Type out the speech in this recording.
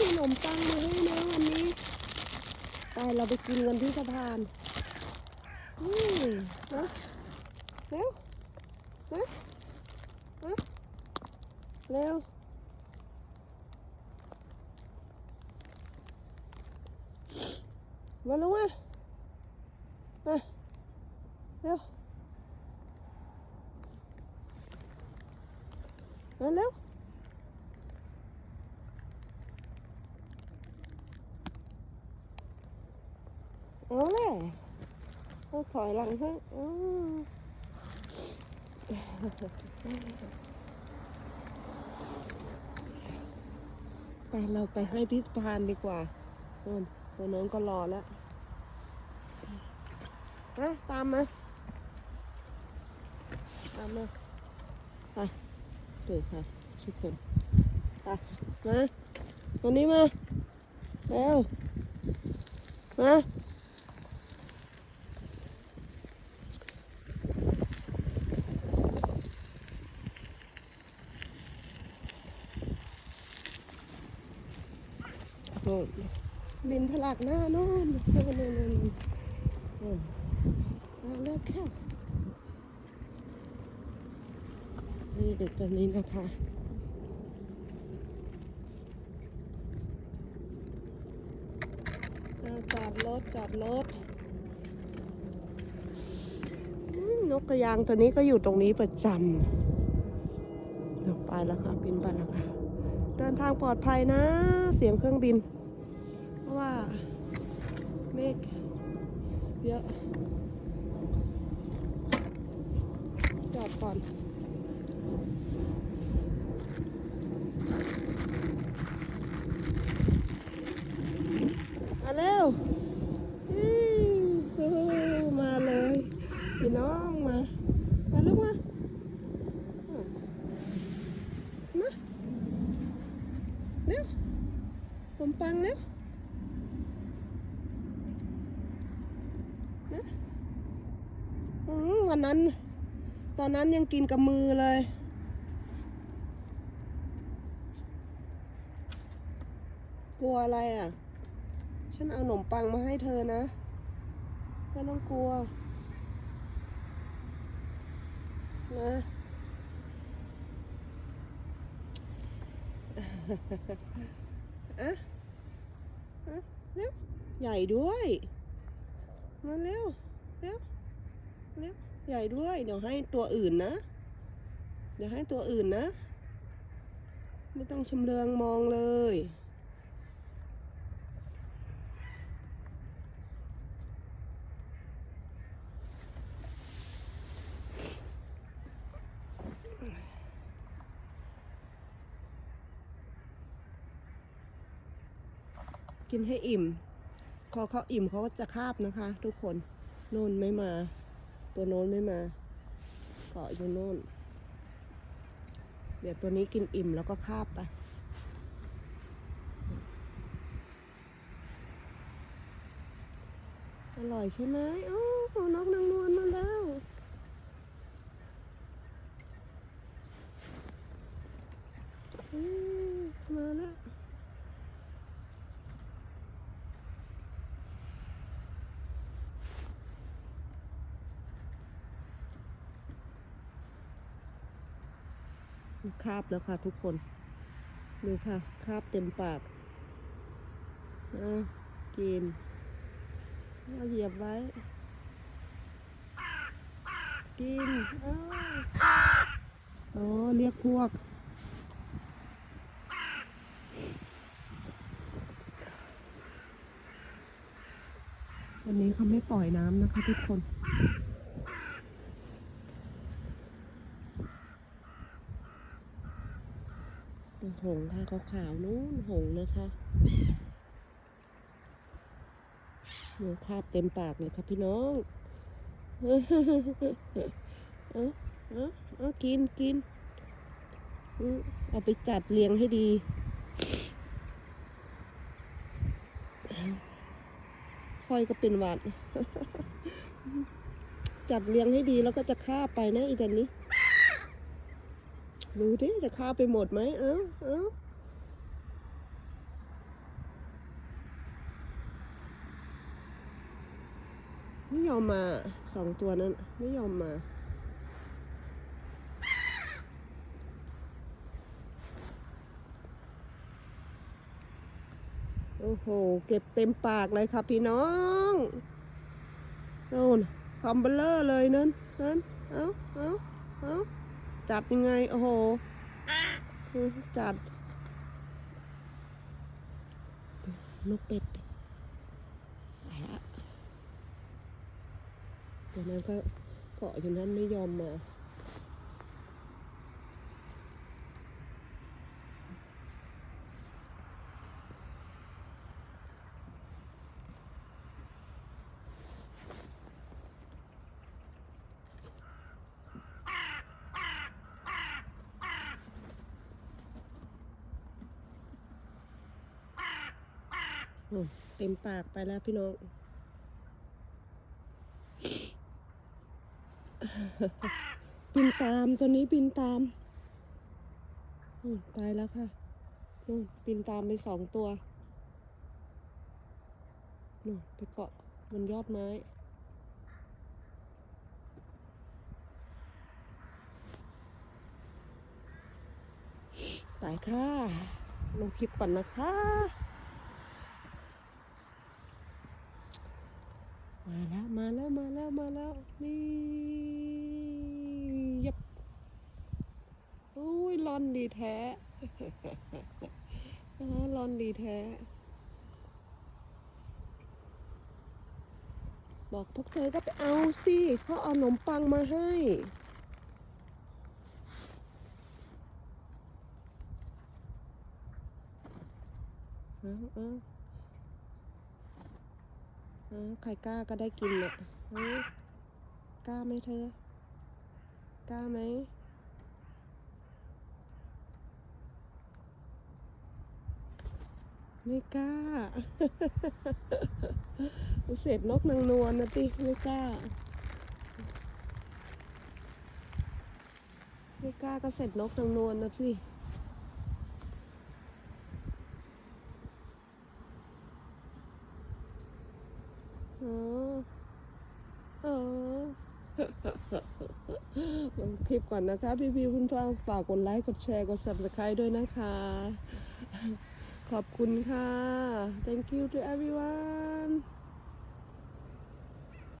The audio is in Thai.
มีขนมปังมาให้นะวันนี้ ไปเราไปกินกันที่สะพานอืมนะเร็วนะนะเร็วมาลงมามาเร็วมาเร็ว เอาเลยเอาถอยหลังให้อืมไปเราไปให้ที่สะพานดีกว่าโน่นตัวโน้นก็รอแล้วมาตามมาตามมาไปเดี๋ยวค่ะทุกคนไปมาวันนี้มาเร็วมา โน่นบินทลักหน้าโน่นโน่นโน่นโน่นโน่นเอาแล้วค่ะนี่เด็กตัวนี้นะคะจอดรถจอดรถนกกระยางตัวนี้ก็อยู่ตรงนี้ประจำเดี๋ยวไปแล้วค่ะบินไปแล้วค่ะ เดินทางปลอดภัยนะ เสียงเครื่องบิน เพราะว่าเมฆเยอะ จอดก่อน มาเร็วอื้อฮู้มาเลยพี่น้องมา มาลูกมาอะมาเร็วผ มปังเร็วนะอืมวันนั้น ตอนนั้นยังกินกับมือเลยกลัวอะไรอะ ฉันเอาขนมปังมาให้เธอนะ ไม่ต้องกลัว นะอะอะ เร็วใหญ่ด้วยมาเร็วเร็วเร็วใหญ่ด้วย เดี๋ยวให้ตัวอื่นนะ เดี๋ยวให้ตัวอื่นนะ ไม่ต้องชำเลืองมองเลย กินให้อิ่มพอเขาอิ่มเขาก็จะคาบนะคะ ทุกคนโน่นไม่มา ตัวโน้นไม่มาเกาะอยู่โน่น เดี๋ยวตัวนี้กินอิ่มแล้วก็คาบไปอร่อยใช่ไหมโอ้โนกนางนวลมาแล้ว อืมมาแล้ว คาบแล้วค่ะทุกคน ดูค่ะคาบเต็มปากอะกินเอาเหยียบไว้ กินอ้าวอ๋อเรียกพวกวันนี้เขาไม่ปล่อยน้ำนะคะทุกคน หงค่ะขาวๆนู้นหงนะคะหนูคาบเต็มปากเลยค่ะพี่น้องเอาเอาเอากินกินเอาไปจัดเรียงให้ดีค่อยก็เป็นหวัด จัดเรียงให้ดีแล้วก็จะฆ่าบไปนะอีจันนี้ ดูดิจะข้าไปหมดไหมเอ้าเอ้าไม่ยอมมาสองตัวนั้น ไม่ยอมมา โอ้โห เก็บเต็มปากเลยครับพี่น้องโน่นคอมเบลเลอร์เลยนั่นนั่นเอ้าเอาเอา จัดยังไง โอ้โห คือจัด นกเป็ดไปละตัวนั้นก็เกาะอยู่นั้นไม่ยอมมา อืม เต็มปากไปแล้วพี่น้องบินตามตัวนี้บินตามอืมไปแล้วค่ะนู่นบินตามไปสองตัวนู่นไปเกาะบนยอดไม้ไปค่ะลงคลิปก่อนนะคะ มาแล้ว มาแล้ว มาแล้ว มาแล้ว นี่ยับอุ้ยรอนดีแท้อ่ารอนดีแท้ บอกพวกเธอก็ไปเอาสิเขาเอาขนมปังมาให้เอาเออ ใครกล้าก็ได้กินน่ะเอากล้าไหมเธอ กล้าไหมไม่กล้า เสพนกนางนวลนะติไม่กล้า ไม่กล้าก็เสร็จนกนางนวลนะสิอ๋ออ๋อ ลงคลิปก่อนนะคะ พี่พี่ๆคุณฟังฝากกดไลค์กดแชร์กด subscribe ด้วยนะคะ ขอบคุณค่ะ thank you to everyone